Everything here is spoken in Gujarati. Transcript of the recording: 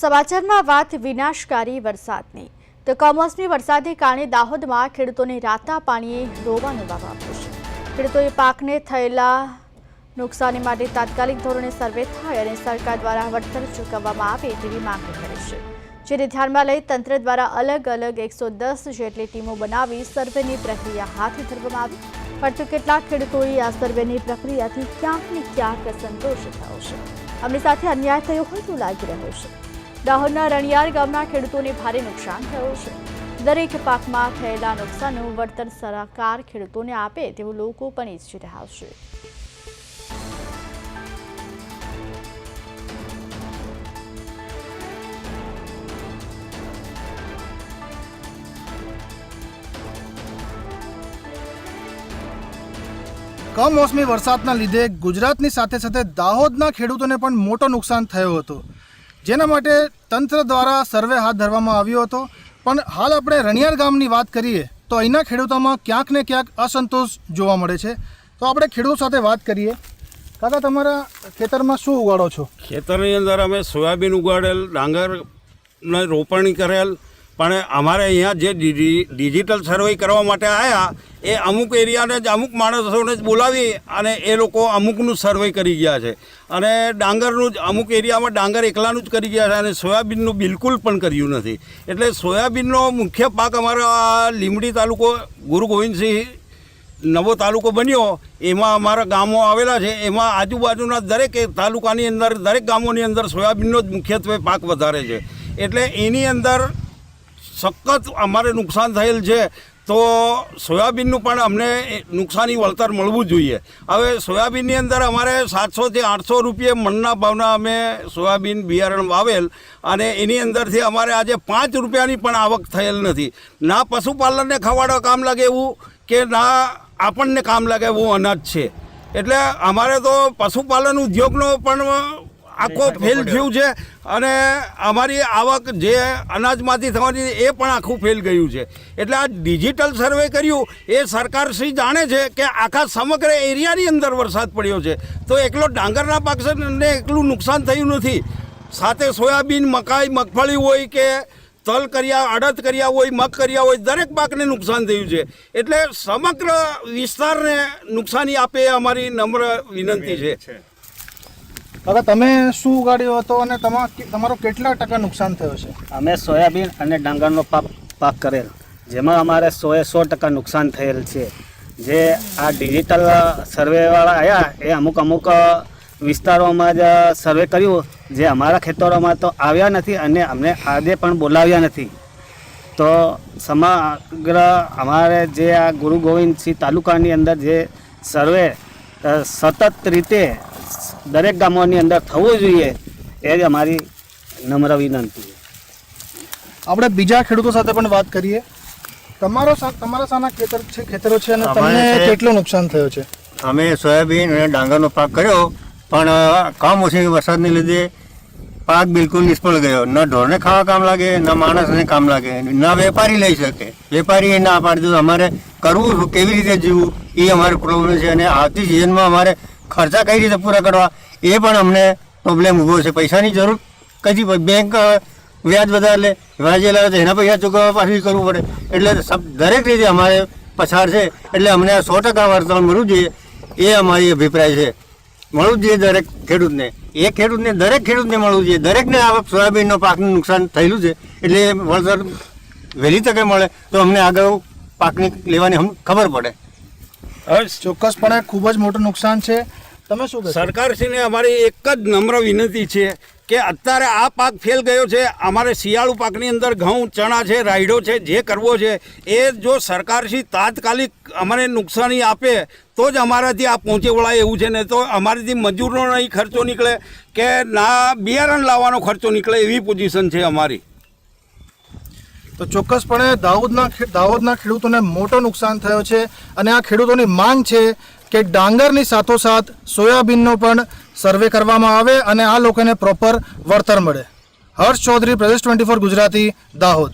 સમાચારમાં વાત વિનાશકારી વરસાદની. તો કમોસમી વરસાદને કારણે દાહોદમાં ખેડૂતોને રાતા પાણીએ રોવાનો વાવ આપ્યો છે. ખેડૂતોએ પાકને થયેલા નુકસાની માટે તાત્કાલિક ધોરણે સર્વે થાય અને સરકાર દ્વારા વળતર ચૂકવવામાં આવે તેવી માંગણી કરી છે. જેને ધ્યાનમાં લઈ તંત્ર દ્વારા અલગ અલગ એકસો જેટલી ટીમો બનાવી સર્વેની પ્રક્રિયા હાથ ધરવામાં આવી. પરંતુ કેટલાક ખેડૂતોએ આ સર્વેની પ્રક્રિયાથી ક્યાંક ને ક્યાંક સંતોષ થયો છે. અમને સાથે અન્યાય થયો હોય તેવું લાગી રહ્યું છે. દાહોદના રણિયાર ગામના ખેડૂતોને ભારે નુકસાન થયું છે. દરેક પાકમાં થયેલા નુકસાનનું વળતર સરકાર ખેડૂતોને આપે તેવું લોકો પણ ઈચ્છી રહ્યા છે. કમોસમી વરસાદના લીધે ગુજરાતની સાથે સાથે દાહોદના ખેડૂતોને પણ મોટો નુકસાન થયો હતો. જેના માટે તંત્ર દ્વારા સર્વે હાથ ધરવામાં આવ્યો હતો. પણ હાલ આપણે રણિયાર ગામની વાત કરીએ, તો અહીંના ખેડૂતોમાં ક્યાંક ને ક્યાંક અસંતોષ જોવા મળે છે. તો આપણે ખેડૂત સાથે વાત કરીએ. કાકા, તમારા ખેતરમાં શું ઉગાડો છો? ખેતરની અંદર અમે સોયાબીન ઉગાડેલ, ડાંગરને રોપણી કરેલ પણ અમારે અહીંયા જે ડિજિ- ડિજિટલ સર્વે કરવા માટે આવ્યા એ અમુક એરિયાને જ, અમુક માણસોને જ બોલાવી અને એ લોકો અમુકનું સર્વે કરી ગયા છે. અને ડાંગરનું જ, અમુક એરિયામાં ડાંગર એકલાનું જ કરી ગયા છે અને સોયાબીનનું બિલકુલ પણ કર્યું નથી. એટલે સોયાબીનનો મુખ્ય પાક અમારા લીંબડી તાલુકો, ગુરુ ગોવિંદસિંહ નવો તાલુકો બન્યો, એમાં અમારા ગામો આવેલા છે. એમાં આજુબાજુના દરેક તાલુકાની અંદર, દરેક ગામોની અંદર સોયાબીનનો જ મુખ્યત્વે પાક વધારે છે. એટલે એની અંદર સખત અમારે નુકસાન થયેલ છે, તો સોયાબીનનું પણ અમને નુકસાની વળતર મળવું જોઈએ. હવે સોયાબીનની અંદર અમારે સાતસોથી આઠસો રૂપિયે મણના ભાવના અમે સોયાબીન બિયારણ વાવેલ અને એની અંદરથી અમારે આજે પાંચ રૂપિયાની પણ આવક થયેલ નથી. ના પશુપાલનને ખવાડવા કામ લાગે એવું કે ના આપણને કામ લાગે એવું અનાજ છે. એટલે અમારે તો પશુપાલન ઉદ્યોગનો પણ આખો ફેલ થયું છે અને અમારી આવક જે અનાજમાંથી થવાની એ પણ આખું ફેલ ગયું છે. એટલે આ ડિજિટલ સર્વે કર્યું એ સરકાર શ્રી જાણે છે કે આખા સમગ્ર એરિયાની અંદર વરસાદ પડ્યો છે. તો એકલો ડાંગરના પાકને એકલું નુકસાન થયું નથી. સાથે સોયાબીન મકાઈ મગફળી હોય કે તલ કર્યા અડદ કર્યા હોય મગ કર્યા હોય દરેક પાકને નુકસાન થયું છે. એટલે સમગ્ર વિસ્તારને નુકસાની આપે એ અમારી નમ્ર વિનંતી છે. કાકા તમે શું ઉગાડ્યો હતો અને તમા, તમારો કેટલા ટકા નુકસાન થયો છે? અમે સોયાબીન અને ડાંગરનો પાક પાક કરેલ, જેમાં અમારે સોએ સો ટકા નુકસાન થયેલ છે. જે આ ડિજિટલ સર્વેવાળા આવ્યા એ અમુક અમુક વિસ્તારોમાં જ સર્વે કર્યું. જે અમારા ખેતરોમાં તો આવ્યા નથી અને અમને આજે પણ બોલાવ્યા નથી. તો સમગ્ર અમારે જે આ ગુરુ ગોવિંદસિંહ તાલુકાની અંદર જે સર્વે સતત રીતે દરેક ગામોની અંદર થવું જોઈએ એ જ અમારી નમ્ર વિનંતી છે. આપણે બીજા ખેડૂતો સાથે પણ વાત કરીએ. તમારો સા- તમારા સાના ખેતર છે ખેતરો છે અને તમને કેટલું નુકસાન થયું છે? અમે સોયાબીન અને ડાંગરનો પાક કર્યો પણ અ, કમોસમી વરસાદને લીધે પાક બિલકુલ નિષ્ફળ ગયો. ન ઢોરને ખાવા કામ લાગે ન માણસને કામ લાગે ન વેપારી લઈ શકે. વેપારી ના પાડી દીધું અમારે કરવું કેવી રીતે જીવવું એ અમારો પ્રોબ્લેમ છે. અને આવતી સિઝનમાં અમારે ખર્ચા કઈ રીતે પૂરા કરવા એ પણ અમને પ્રોબ્લેમ ઊભો છે. પૈસાની જરૂર કઈ બેંક વ્યાજ વધારે લે, વ્યાજે લાવે તો એના પૈસા ચૂકવવા પાછું કરવું પડે. એટલે સબ- દરેક રીતે અમારે પછાડ છે. એટલે અમને આ સો ટકા વળતર મળવું જોઈએ. એ અમારી અભિપ્રાય છે. મળવું જોઈએ દરેક ખેડૂતને. એ ખેડૂતને, દરેક ખેડૂતને મળવું જોઈએ. દરેકને આ સોયાબીનનો પાકનું નુકસાન થયેલું છે. એટલે વળતર વહેલી તકે મળે તો અમને આગળ પાકની લેવાની ખબર પડે. ચોક્કસપણે ખૂબ જ મોટું નુકસાન છે. તમે શું સરકારશ્રીને અમારી એક જ નમ્ર વિનંતી છે કે અત્યારે આ પાક ફેલ ગયો છે. અમારે શિયાળુ પાકની અંદર ઘઉં ચણા છે રાયડો છે જે કરવો છે એ જો સરકારશ્રી તાત્કાલિક અમને નુકસાની આપે તો જ અમારાથી આ પહોંચી વળાય એવું છે. ને તો અમારાથી મજૂરનો નહીં ખર્ચો નીકળે કે ના બિયારણ લાવવાનો ખર્ચો નીકળે એવી પોઝિશન છે અમારી. તો ચોક્કસપણે દાહોદના દાહોદના ખેડૂતોને મોટો નુકસાન થયો છે અને આ ખેડૂતોની માંગ છે કે ડાંગરની સાથોસાથ સોયાબીનનો પણ સર્વે કરવામાં આવે અને આ લોકોને પ્રોપર વળતર મળે. હર્ષ ચૌધરી, પ્રદેશ ટ્વેન્ટી ફોર ગુજરાતી, દાહોદ.